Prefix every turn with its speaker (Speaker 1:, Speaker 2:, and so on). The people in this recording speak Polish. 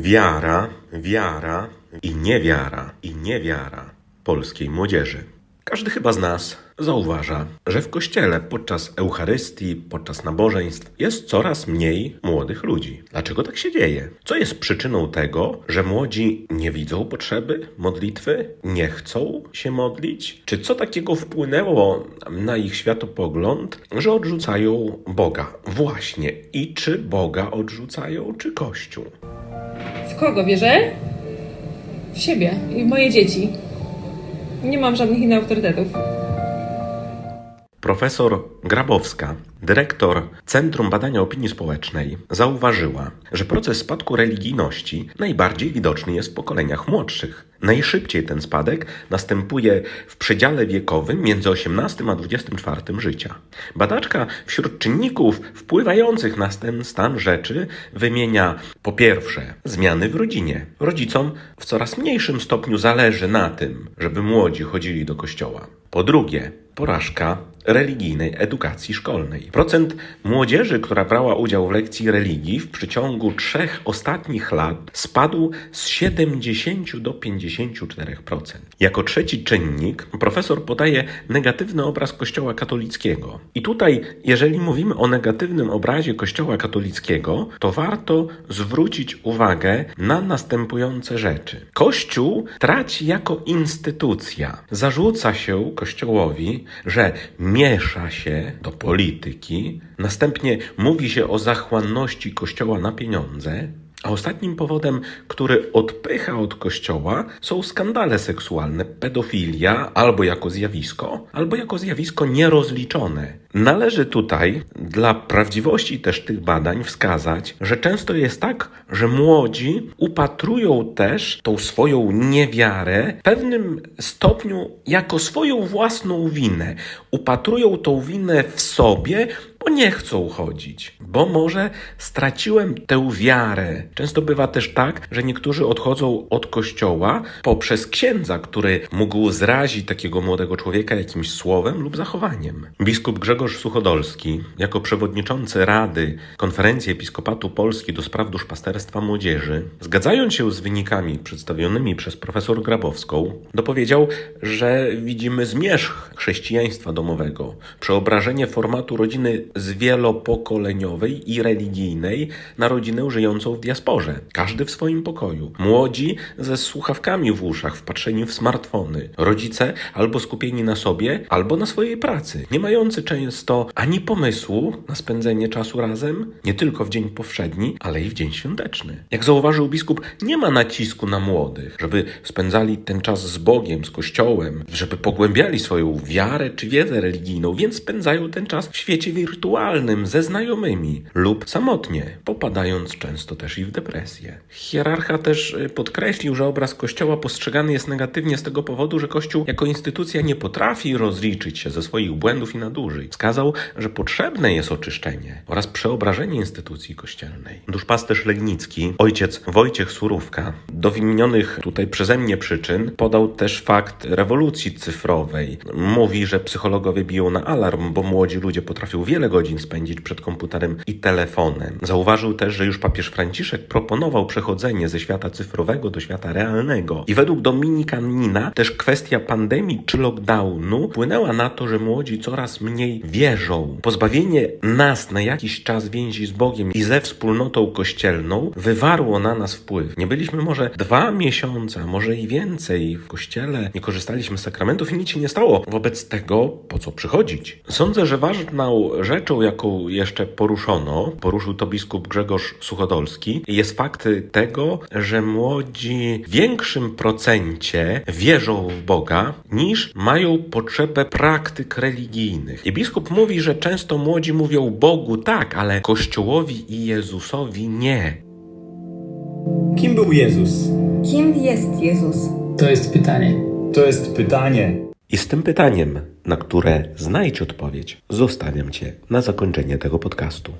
Speaker 1: Wiara, wiara i niewiara, i niewiara polskiej młodzieży. Każdy chyba z nas zauważa, że w kościele podczas Eucharystii, podczas nabożeństw jest coraz mniej młodych ludzi. Dlaczego tak się dzieje? Co jest przyczyną tego, że młodzi nie widzą potrzeby modlitwy, nie chcą się modlić? Czy co takiego wpłynęło na ich światopogląd, że odrzucają Boga? Właśnie. I czy Boga odrzucają, czy Kościół?
Speaker 2: Kogo wierzę? W siebie i w moje dzieci. Nie mam żadnych innych autorytetów.
Speaker 1: Profesor Grabowska, dyrektor Centrum Badania Opinii Społecznej, zauważyła, że proces spadku religijności najbardziej widoczny jest w pokoleniach młodszych. Najszybciej ten spadek następuje w przedziale wiekowym między 18 a 24 życia. Badaczka wśród czynników wpływających na ten stan rzeczy wymienia po pierwsze zmiany w rodzinie. Rodzicom w coraz mniejszym stopniu zależy na tym, żeby młodzi chodzili do kościoła. Po drugie, porażka religijnej edukacji szkolnej. Procent młodzieży, która brała udział w lekcji religii w przeciągu trzech ostatnich lat spadł z 70 do 54%. Jako trzeci czynnik profesor podaje negatywny obraz Kościoła katolickiego. I tutaj, jeżeli mówimy o negatywnym obrazie Kościoła katolickiego, to warto zwrócić uwagę na następujące rzeczy. Kościół traci jako instytucja. Zarzuca się Kościołowi, że miesza się do polityki, następnie mówi się o zachłanności Kościoła na pieniądze, a ostatnim powodem, który odpycha od kościoła, są skandale seksualne, pedofilia, albo jako zjawisko, albo jako zjawisko nierozliczone. Należy tutaj dla prawdziwości też tych badań wskazać, że często jest tak, że młodzi upatrują też tą swoją niewiarę w pewnym stopniu jako swoją własną winę. Upatrują tą winę w sobie, nie chcą chodzić, bo może straciłem tę wiarę. Często bywa też tak, że niektórzy odchodzą od kościoła poprzez księdza, który mógł zrazić takiego młodego człowieka jakimś słowem lub zachowaniem. Biskup Grzegorz Suchodolski, jako przewodniczący Rady Konferencji Episkopatu Polski do spraw duszpasterstwa młodzieży, zgadzając się z wynikami przedstawionymi przez profesor Grabowską, dopowiedział, że widzimy zmierzch chrześcijaństwa domowego, przeobrażenie formatu rodziny z wielopokoleniowej i religijnej na rodzinę żyjącą w diasporze. Każdy w swoim pokoju. Młodzi ze słuchawkami w uszach, wpatrzeni w smartfony. Rodzice albo skupieni na sobie, albo na swojej pracy, nie mający często ani pomysłu na spędzenie czasu razem, nie tylko w dzień powszedni, ale i w dzień świąteczny. Jak zauważył biskup, nie ma nacisku na młodych, żeby spędzali ten czas z Bogiem, z Kościołem, żeby pogłębiali swoją wiarę czy wiedzę religijną, więc spędzają ten czas w świecie wirtualnym, ze znajomymi lub samotnie, popadając często też i w depresję. Hierarcha też y, podkreślił, że obraz Kościoła postrzegany jest negatywnie z tego powodu, że Kościół jako instytucja nie potrafi rozliczyć się ze swoich błędów i nadużyć. Wskazał, że potrzebne jest oczyszczenie oraz przeobrażenie instytucji kościelnej. Duszpasterz Legnicki, ojciec Wojciech Surówka, do wymienionych tutaj przeze mnie przyczyn podał też fakt rewolucji cyfrowej. Mówi, że psychologowie biją na alarm, bo młodzi ludzie potrafią wiele godzin spędzić przed komputerem i telefonem. Zauważył też, że już papież Franciszek proponował przechodzenie ze świata cyfrowego do świata realnego. I według Dominika Nina też kwestia pandemii czy lockdownu wpłynęła na to, że młodzi coraz mniej wierzą. Pozbawienie nas na jakiś czas więzi z Bogiem i ze wspólnotą kościelną wywarło na nas wpływ. Nie byliśmy może dwa miesiące, może i więcej w kościele, nie korzystaliśmy z sakramentów i nic się nie stało. Wobec tego po co przychodzić? Sądzę, że ważną rzeczą, jaką jeszcze poruszono, poruszył to biskup Grzegorz Suchodolski, jest fakt tego, że młodzi w większym procencie wierzą w Boga niż mają potrzebę praktyk religijnych. I biskup mówi, że często młodzi mówią Bogu tak, ale Kościołowi i Jezusowi nie.
Speaker 3: Kim był Jezus?
Speaker 4: Kim jest Jezus?
Speaker 5: To jest pytanie.
Speaker 3: To jest pytanie.
Speaker 1: I z tym pytaniem, na które znajdź odpowiedź, zostawiam Cię na zakończenie tego podcastu.